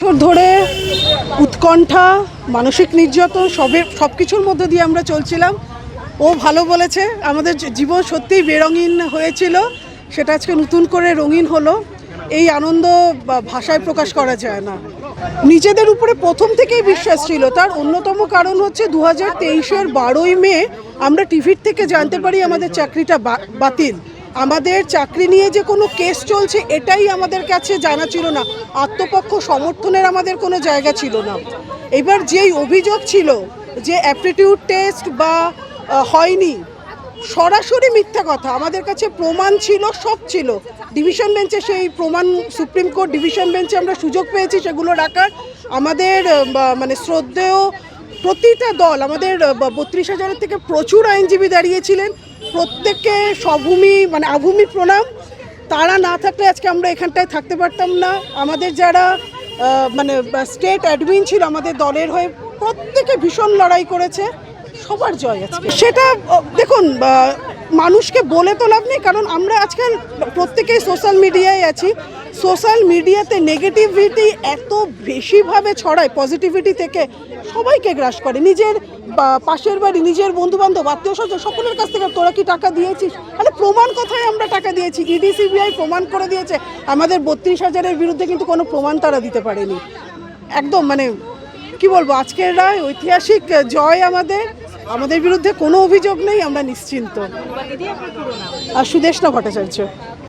বছর ধরে উৎকণ্ঠা, মানসিক নির্যাতন সবের সব কিছুর মধ্যে দিয়ে আমরা চলছিলাম। ও ভালো বলেছে, আমাদের জীবন সত্যিই বেরঙিন হয়েছিল, সেটা আজকে নতুন করে রঙিন হলো। এই আনন্দ ভাষায় প্রকাশ করা যায় না। নিজেদের উপরে প্রথম থেকেই বিশ্বাস ছিল, তার অন্যতম কারণ হচ্ছে দু হাজার তেইশের বারোই মে আমরা টিভির থেকে জানতে পারি আমাদের চাকরিটা বাতিল। আমাদের চাকরি নিয়ে যে কোনো কেস চলছে, এটাই আমাদের কাছে জানা ছিল না। আত্মপক্ষ সমর্থনের আমাদের কোনো জায়গা ছিল না। এবার যেই অভিযোগ ছিল যে অ্যাপটিটিউড টেস্ট বা হয়নি, সরাসরি মিথ্যা কথা, আমাদের কাছে প্রমাণ ছিল, সব ছিল। ডিভিশন বেঞ্চে সেই প্রমাণ, সুপ্রিম কোর্ট ডিভিশন বেঞ্চে আমরা সুযোগ পেয়েছি সেগুলো রাখার। আমাদের মানে শ্রদ্ধেয় প্রতিটা দল, আমাদের বত্রিশ হাজারের থেকে প্রচুর আইনজীবী দাঁড়িয়েছিলেন। প্রত্যেককে স্বভূমি মানে আভূমি প্রণাম। তারা না থাকলে আজকে আমরা এখানটায় থাকতে পারতাম না। আমাদের যারা মানে স্টেট অ্যাডমিন ছিল আমাদের দলের হয়ে প্রত্যেকে ভীষণ লড়াই করেছে। সবার জয় আজকে। সেটা দেখুন মানুষকে বলে তো লাভ নেই, কারণ আমরা আজকাল প্রত্যেকেই সোশ্যাল মিডিয়ায় আছি। সোশ্যাল মিডিয়াতে নেগেটিভিটি এত বেশিভাবে ছড়ায়, পজিটিভিটি থেকে সবাইকে গ্রাস করে। নিজের পাশের বাড়ি, নিজের বন্ধু বান্ধব আত্মীয় স্বজন সকলের কাছ থেকে তোরা কি টাকা দিয়েছিস? মানে প্রমাণ কথায় আমরা টাকা দিয়েছি? E ইডি সিবিআই প্রমাণ করে দিয়েছে। আমাদের বত্রিশ হাজারের বিরুদ্ধে কিন্তু কোনো প্রমাণ তারা দিতে পারেনি। একদম মানে কি বলব, আজকের রায়, ঐতিহাসিক জয় আমাদের। আমাদের বিরুদ্ধে কোনো অভিযোগ নেই, আমরা নিশ্চিন্ত। আর সুদেষ্ণা ভট্টাচার্য।